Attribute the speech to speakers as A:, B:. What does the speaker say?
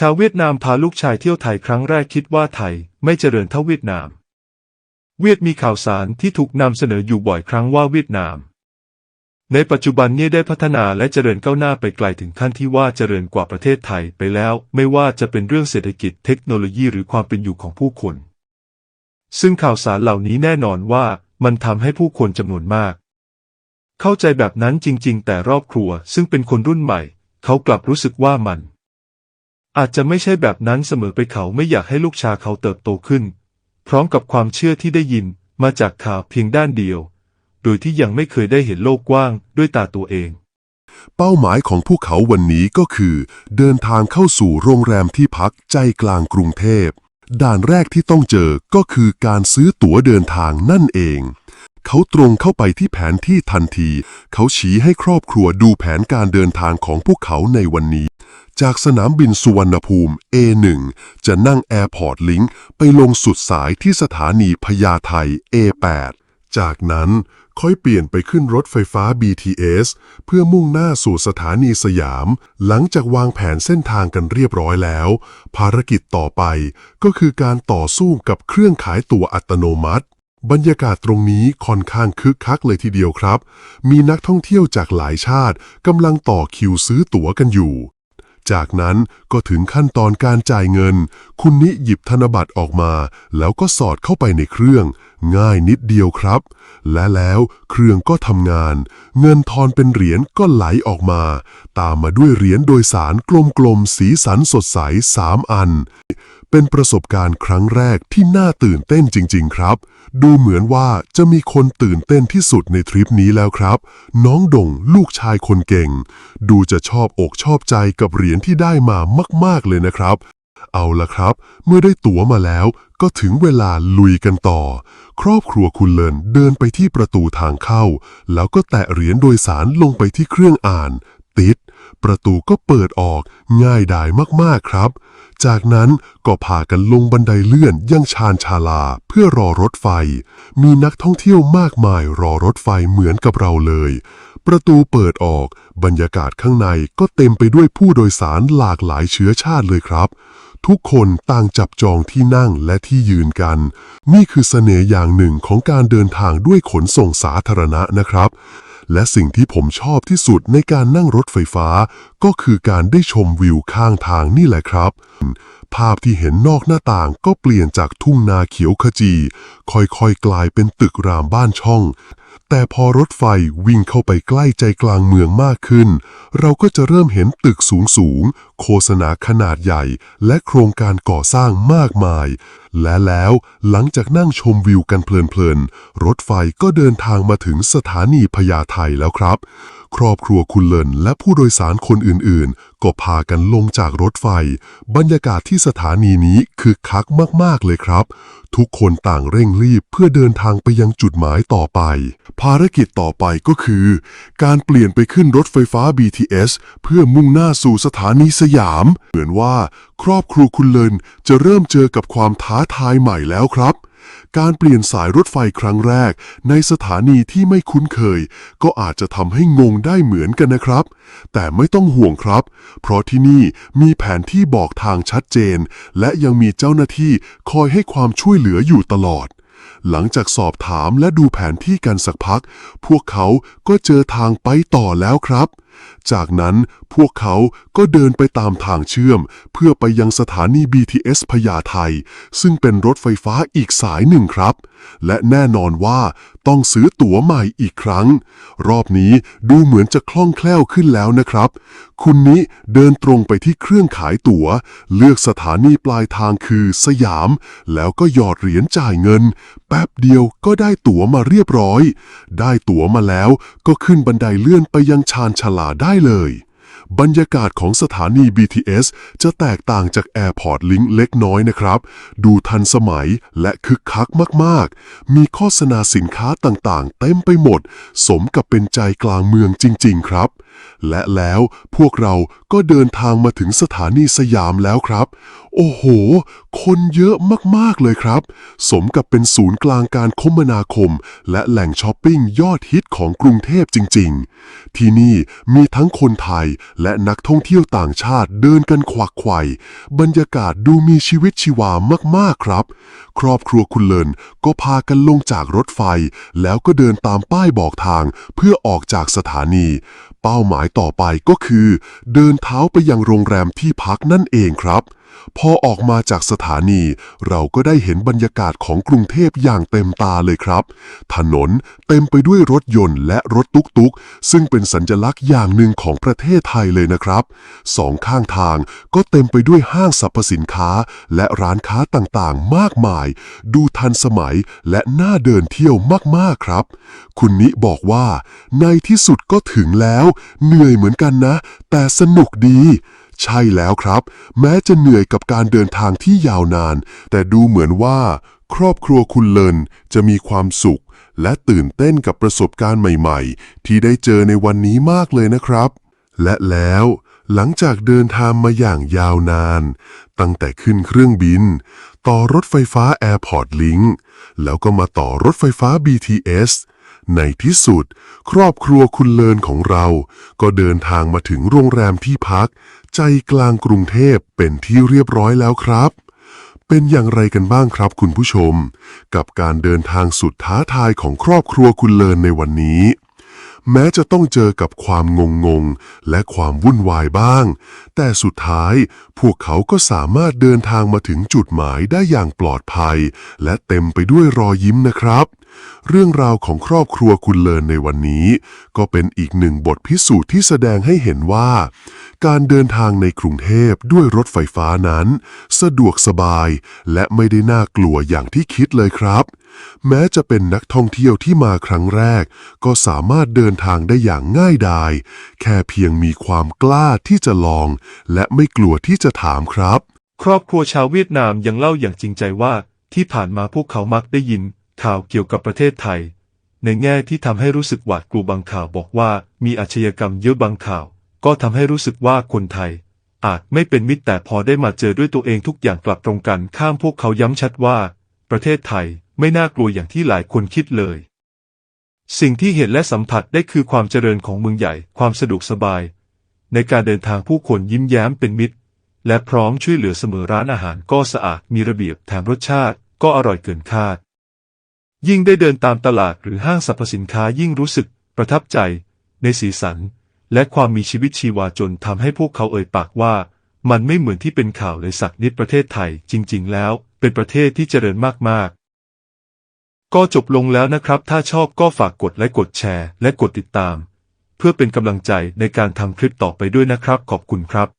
A: ชาวเวียดนามพาลูกชายเที่ยวไทยครั้งแรกคิดว่าไทยไม่เจริญเท่าเวียดนาม เวียดมีข่าวสารที่ถูกนำเสนออยู่บ่อยครั้งว่าเวียดนาม ในปัจจุบันนี้ได้พัฒนาและเจริญก้าวหน้าไปไกลถึงขั้นที่ว่าเจริญกว่าประเทศไทยไปแล้ว ไม่ว่าจะเป็นเรื่องเศรษฐกิจเทคโนโลยีหรือความเป็นอยู่ของผู้คน ซึ่งข่าวสารเหล่านี้แน่นอนว่ามันทำให้ผู้คนจำนวนมาก เข้าใจแบบนั้นจริง ๆ แต่รอบครัวซึ่งเป็นคนรุ่นใหม่ เขากลับรู้สึกว่ามัน อาจจะไม่ใช่แบบนั้นเสมอไปเขาไม่อยากให้ลูกชาเขาเติบโตขึ้น พร้อมกับความเชื่อที่ได้ยินมาจากข่าวเพียงด้านเดียว โดยที่ยังไม่เคยได้เห็นโลกกว้างด้วยตาตัวเอง
B: เป้าหมายของพวกเขาวันนี้ก็คือ เดินทางเข้าสู่โรงแรมที่พักใจกลางกรุงเทพ ด่านแรกที่ต้องเจอก็คือการซื้อตั๋วเดินทางนั่นเอง เขาตรงเข้าไปที่แผนที่ทันที เขาชี้ให้ครอบครัวดูแผนการเดินทางของพวกเขาในวันนี้ จากสนามบินสุวรรณภูมิ A1 จะนั่ง Airport Link ไปลงสุดสายที่สถานีพญาไท A8 จากนั้นค่อยเปลี่ยนไปขึ้นรถไฟฟ้า BTS เพื่อมุ่งหน้าสู่สถานีสยาม หลังจากวางแผนเส้นทางกันเรียบร้อยแล้ว ภารกิจต่อไปก็คือการต่อสู้กับเครื่องขายตั๋วอัตโนมัติ บรรยากาศตรงนี้ค่อนข้างคึกคักเลยทีเดียวครับ มีนักท่องเที่ยวจากหลายชาติกำลังต่อคิวซื้อตั๋วกันอยู่ จากนั้นก็ถึงขั้นตอนการจ่ายเงิน คุณนิหยิบธนบัตรออกมา แล้วก็สอดเข้าไปในเครื่อง ง่ายนิดเดียวครับ และแล้วเครื่องก็ทำงาน เงินทอนเป็นเหรียญก็ไหลออกมา ตามมาด้วยเหรียญโดยสารกลมๆ สีสันสดใสสามอัน เป็นประสบการณ์ครั้งแรกที่น่าตื่นเต้นจริง ๆ ครับ ดูเหมือนว่าจะมีคนตื่นเต้นที่สุดในทริปนี้แล้วครับ น้องดงลูกชายคนเก่ง ดูจะชอบอกชอบใจกับเหรียญที่ได้มามาก ๆ เลยนะครับ เอาละครับ เมื่อได้ตั๋วมาแล้วก็ถึงเวลาลุยกันต่อ ครอบครัวคุณเลินเดินไปที่ประตูทางเข้า แล้วก็แตะเหรียญโดยสารลงไปที่เครื่องอ่าน ติด ประตูก็เปิดออกง่ายดายมากๆครับ จากนั้นก็พากันลงบันไดเลื่อนยังชานชาลาเพื่อรอรถไฟ มีนักท่องเที่ยวมากมายรอรถไฟเหมือนกับเราเลย ประตูเปิดออกบรรยากาศข้างในก็เต็มไปด้วยผู้โดยสารหลากหลายเชื้อชาติเลยครับ ทุกคนต่างจับจองที่นั่งและที่ยืนกัน นี่คือเสน่ห์อย่างหนึ่งของการเดินทางด้วยขนส่งสาธารณะนะครับ และสิ่งที่ผมชอบที่สุดในการนั่งรถไฟฟ้า ก็คือการได้ชมวิวข้างทางนี่แหละครับภาพที่เห็นนอกหน้าต่างก็เปลี่ยนจากทุ่งนาเขียวขจี ค่อยๆ กลายเป็นตึกรามบ้านช่อง แต่พอรถไฟวิ่งเข้าไปใกล้ใจกลางเมืองมากขึ้น เราก็จะเริ่มเห็นตึกสูงๆ โฆษณาขนาดใหญ่ และโครงการก่อสร้างมากมาย และแล้วหลังจากนั่งชมวิวกันเพลินๆ รถไฟก็เดินทางมาถึงสถานีพญาไทแล้วครับ ครอบครัวคุณเลินและผู้โดยสารคนอื่นๆ ก็พากันลงจากรถไฟ บรรยากาศที่สถานีนี้คือคักมากๆเลยครับ ทุกคนต่างเร่งรีบเพื่อเดินทางไปยังจุดหมายต่อไป ภารกิจต่อไปก็คือ การเปลี่ยนไปขึ้นรถไฟฟ้า BTS เพื่อมุ่งหน้าสู่สถานีสยาม เหมือนว่า ครอบครัวคุณเลินจะเริ่มเจอกับความท้าทายใหม่แล้วครับ การเปลี่ยนสายรถไฟครั้งแรก ในสถานีที่ไม่คุ้นเคย ก็อาจจะทำให้งงได้เหมือนกันนะครับ แต่ไม่ต้องห่วงครับ เพราะที่นี่มีแผนที่บอกทางชัดเจน และยังมีเจ้าหน้าที่คอยให้ความช่วยเหลืออยู่ตลอด หลังจากสอบถามและดูแผนที่กันสักพัก พวกเขาก็เจอทางไปต่อแล้วครับ จากนั้นพวกเขาก็เดินไปตามทางเชื่อม เพื่อไปยังสถานี BTS พญาไทซึ่งเป็นรถไฟฟ้าอีกสายหนึ่งครับ และแน่นอนว่าต้องซื้อตั๋วใหม่อีกครั้ง รอบนี้ดูเหมือนจะคล่องแคล่วขึ้นแล้วนะครับ คุณนิเดินตรงไปที่เครื่องขายตั๋ว เลือกสถานีปลายทางคือสยาม แล้วก็หยอดเหรียญจ่ายเงิน แป๊บเดียวก็ได้ตั๋วมาเรียบร้อย ได้ตั๋วมาแล้วก็ขึ้นบันไดเลื่อนไปยังชานชาลาได้เลย บรรยากาศของสถานี BTS จะแตกต่างจาก Airport Link เล็กน้อยนะครับ ดูทันสมัยและคึกคักมาก ๆ มีโฆษณาสินค้าต่างๆ เต็มไปหมด สมกับเป็นใจกลางเมืองจริง ๆ ครับ และแล้วพวกเราก็เดินทางมาถึงสถานีสยามแล้วครับ โอ้โห คนเยอะมาก ๆ เลยครับ สมกับเป็นศูนย์กลางการคมนาคม และแหล่งช้อปปิ้งยอดฮิตของกรุงเทพจริง ๆ ที่นี่มีทั้งคนไทยและนักท่องเที่ยวต่างชาติเดินกันขวักไขว่บรรยากาศดูมีชีวิตชีวามาก ๆ ครับ ครอบครัวคุณเลินก็พากันลงจากรถไฟ แล้วก็เดินตามป้ายบอกทางเพื่อออกจากสถานี เป้าหมายต่อไปก็คือ เดินเท้าไปยังโรงแรมที่พักนั่นเองครับ พอออกมาจากสถานี เราก็ได้เห็นบรรยากาศของกรุงเทพอย่างเต็มตาเลยครับ ถนนเต็มไปด้วยรถยนต์และรถตุกๆ ซึ่งเป็นสัญลักษณ์อย่างหนึ่งของประเทศไทยเลยนะครับ สองข้างทางก็เต็มไปด้วยห้างสรรพสินค้า และร้านค้าต่างๆ มากมาย ดูทันสมัยและน่าเดินเที่ยวมากๆครับ คุณนิบอกว่า ในที่สุดก็ถึงแล้ว เหนื่อยเหมือนกันนะ แต่สนุกดี ใช่แล้วครับ แม้จะเหนื่อยกับการเดินทางที่ยาวนาน แต่ดูเหมือนว่า ครอบครัวคุณเลินจะมีความสุข และตื่นเต้นกับประสบการณ์ใหม่ ๆ ที่ได้เจอในวันนี้มากเลยนะครับ และแล้วหลังจากเดินทางมาอย่างยาวนาน ตั้งแต่ขึ้นเครื่องบิน ต่อรถไฟฟ้า Airport Link แล้วก็มาต่อรถไฟฟ้า BTS ในที่สุด ครอบครัวคุณเลินของเรา ก็เดินทางมาถึงโรงแรมที่พัก ใจกลางกรุงเทพเป็นที่เรียบร้อยแล้วครับ เป็นอย่างไรกันบ้างครับคุณผู้ชม กับการเดินทางสุดท้าทายของครอบครัวคุณเลินในวันนี้ แม้จะต้องเจอกับความงงงและความวุ่นวายบ้าง แต่สุดท้ายพวกเขาก็สามารถเดินทางมาถึงจุดหมายได้อย่างปลอดภัย และเต็มไปด้วยรอยยิ้มนะครับ เรื่องราวของครอบครัวคุณเลินในวันนี้ ก็เป็นอีกหนึ่งบทพิสูจน์ที่แสดงให้เห็นว่า การเดินทางในกรุงเทพด้วยรถไฟฟ้านั้น สะดวกสบายและไม่ได้น่ากลัวอย่างที่คิดเลยครับ แม้จะเป็นนักท่องเที่ยวที่มาครั้งแรก ก็สามารถเดินทางได้อย่างง่ายดาย แค่เพียงมีความกล้าที่จะลอง และไม่กลัวที่จะถามครับ
A: ครอบครัวชาวเวียดนามยังเล่าอย่างจริงใจว่า ที่ผ่านมาพวกเขามักได้ยิน ข่าวเกี่ยวกับประเทศไทย ในแง่ที่ทำให้รู้สึกหวาดกลัวบางข่าวบอกว่ามีอาชญากรรมเยอะบางข่าว ก็ทำให้รู้สึกว่าคนไทย อาจไม่เป็นมิตรแต่พอได้มาเจอด้วยตัวเองทุกอย่างกลับตรงกันข้ามพวกเขาย้ำชัดว่า ประเทศไทยไม่น่ากลัวอย่างที่หลายคนคิดเลย สิ่งที่เห็นและสัมผัสได้คือความเจริญของเมืองใหญ่ ความสะดวกสบาย ในการเดินทางผู้คนยิ้มแย้มเป็นมิตร และพร้อมช่วยเหลือเสมอร้านอาหารก็สะอาดมีระเบียบแถมรสชาติก็อร่อยเกินคาด ยิ่งได้เดินตามตลาดหรือห้างสรรพสินค้ายิ่งรู้สึกประทับใจในสีสัน และความมีชีวิตชีวาจนทำให้พวกเขาเอ่ยปากว่า มันไม่เหมือนที่เป็นข่าวเลยสักนิดประเทศไทย จริง ๆ แล้ว เป็นประเทศที่เจริญมากๆ ก็จบลงแล้วนะครับ ถ้าชอบก็ฝากกดไลค์กดแชร์ และกดติดตาม เพื่อเป็นกำลังใจในการทำคลิปต่อไปด้วยนะครับ ขอบคุณครับ